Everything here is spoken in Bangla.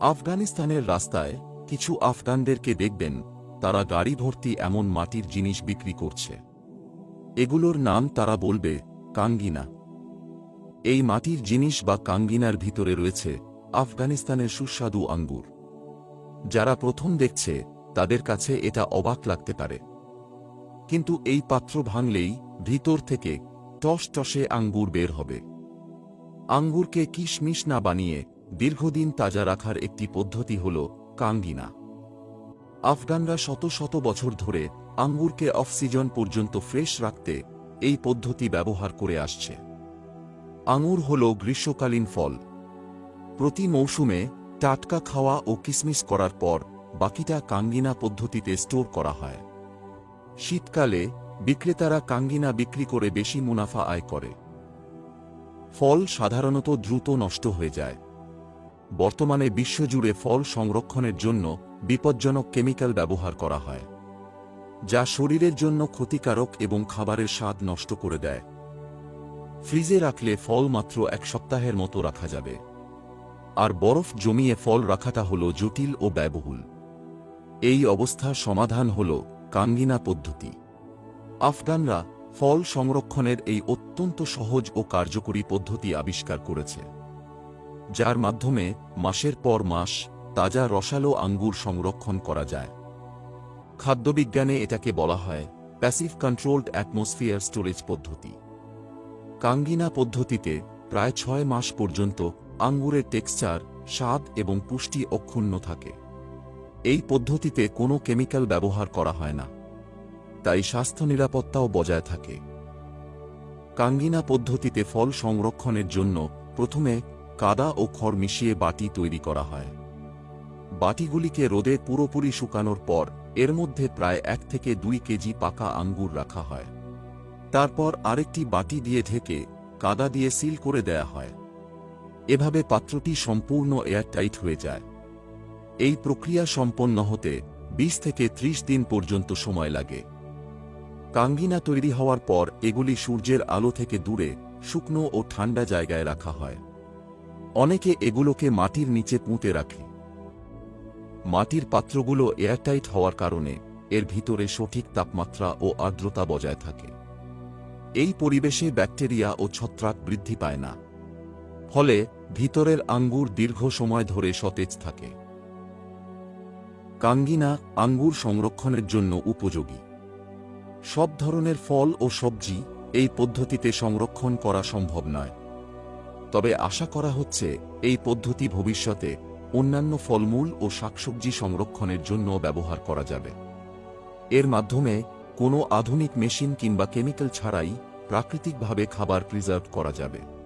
আফগানিস্তানের রাস্তায় কিছু আফগানদেরকে দেখবেন, তারা গাড়ি ভর্তি এমন মাটির জিনিস বিক্রি করছে। এগুলোর নাম তারা বলবে, কাঙ্গিনা। এই মাটির জিনিস বা কাঙ্গিনার ভিতরে রয়েছে আফগানিস্তানের সুস্বাদু আঙ্গুর। যারা প্রথম দেখছে, তাদের কাছে এটা অবাক লাগতে পারে। কিন্তু এই পাত্র ভাঙলেই ভিতর থেকে টস টসে আঙ্গুর বের হবে। আঙ্গুরকে কিশমিশ না বানিয়ে দীর্ঘদিন তাজা রাখার একটি পদ্ধতি হল কাঙ্গিনা। আফগানরা শত শত বছর ধরে আঙ্গুরকে অফ সিজন পর্যন্ত ফ্রেশ রাখতে এই পদ্ধতি ব্যবহার করে আসছে। আঙুর হল গ্রীষ্মকালীন ফল। প্রতি মৌসুমে টাটকা খাওয়া ও কিসমিস করার পর বাকিটা কাঙ্গিনা পদ্ধতিতে স্টোর করা হয়। শীতকালে বিক্রেতারা কাঙ্গিনা বিক্রি করে বেশি মুনাফা আয় করে। ফল সাধারণত দ্রুত নষ্ট হয়ে যায়। বর্তমানে বিশ্বজুড়ে ফল সংরক্ষণের জন্য বিপজ্জনক কেমিক্যাল ব্যবহার করা হয়, যা শরীরের জন্য ক্ষতিকারক এবং খাবারের স্বাদ নষ্ট করে দেয়। ফ্রিজে রাখলে ফল মাত্র এক সপ্তাহের মতো রাখা যাবে। আর বরফ জমিয়ে ফল রাখাটা হল জটিল ও ব্যয়বহুল। এই অবস্থার সমাধান হল কাঙ্গিনা পদ্ধতি। আফগানরা ফল সংরক্ষণের এই অত্যন্ত সহজ ও কার্যকরী পদ্ধতি আবিষ্কার করেছে। যার মাধ্যমে মাসের পর মাস তাজা রসালো আঙ্গুর সংরক্ষণ করা যায়। খাদ্যবিজ্ঞানে এটাকে বলা হয় প্যাসিভ কন্ট্রোলড অ্যাটমসফিয়ার স্টোরেজ পদ্ধতি। কাঙ্গিনা পদ্ধতিতে প্রায় ছয় মাস পর্যন্ত আঙ্গুরের টেক্সচার, স্বাদ এবং পুষ্টি অক্ষুণ্ণ থাকে। এই পদ্ধতিতে কোনো কেমিক্যাল ব্যবহার করা হয় না। তাই স্বাস্থ্য নিরাপত্তাও বজায় থাকে। কাঙ্গিনা পদ্ধতিতে ফল সংরক্ষণের জন্য প্রথমে কাদা ও খড় মিশিয়ে বাটি তৈরি করা হয়। বাটিগুলিকে রোদে পুরোপুরি শুকানোর পর, এর মধ্যে প্রায় এক থেকে দুই কেজি পাকা আঙ্গুর রাখা হয়। তারপর আরেকটি বাটি দিয়ে ঢেকে কাদা দিয়ে সিল করে দেয়া হয়। এভাবে পাত্রটি সম্পূর্ণ এয়ারটাইট হয়ে যায়। এই প্রক্রিয়া সম্পন্ন হতে ২০ থেকে ৩০ দিন পর্যন্ত সময় লাগে। কাঙ্গিনা তৈরি হওয়ার পর এগুলি সূর্যের আলো থেকে দূরে, শুকনো ও ঠান্ডা জায়গায় রাখা হয়। অনেকে এগুলোকে মাটির নিচে পুঁতে রাখে। মাটির পাত্রগুলো এয়ারটাইট হওয়ার কারণে এর ভিতরে সঠিক তাপমাত্রা ও আর্দ্রতা বজায় থাকে। এই পরিবেশে ব্যাকটেরিয়া ও ছত্রাক বৃদ্ধি পায় না। ফলে ভিতরের আঙ্গুর দীর্ঘ সময় ধরে সতেজ থাকে। কাঙ্গিনা আঙ্গুর সংরক্ষণের জন্য উপযোগী। সব ধরনের ফল ও সবজি এই পদ্ধতিতে সংরক্ষণ করা সম্ভব নয়। তবে আশা করা হচ্ছে এই পদ্ধতি ভবিষ্যতে অন্যান্য ফলমূল ও শাকসবজি সংরক্ষণের জন্য ব্যবহার করা যাবে। এর মাধ্যমে কোনো আধুনিক মেশিন কিংবা কেমিক্যাল ছাড়াই প্রাকৃতিকভাবে খাবার প্রিজার্ভ করা যাবে।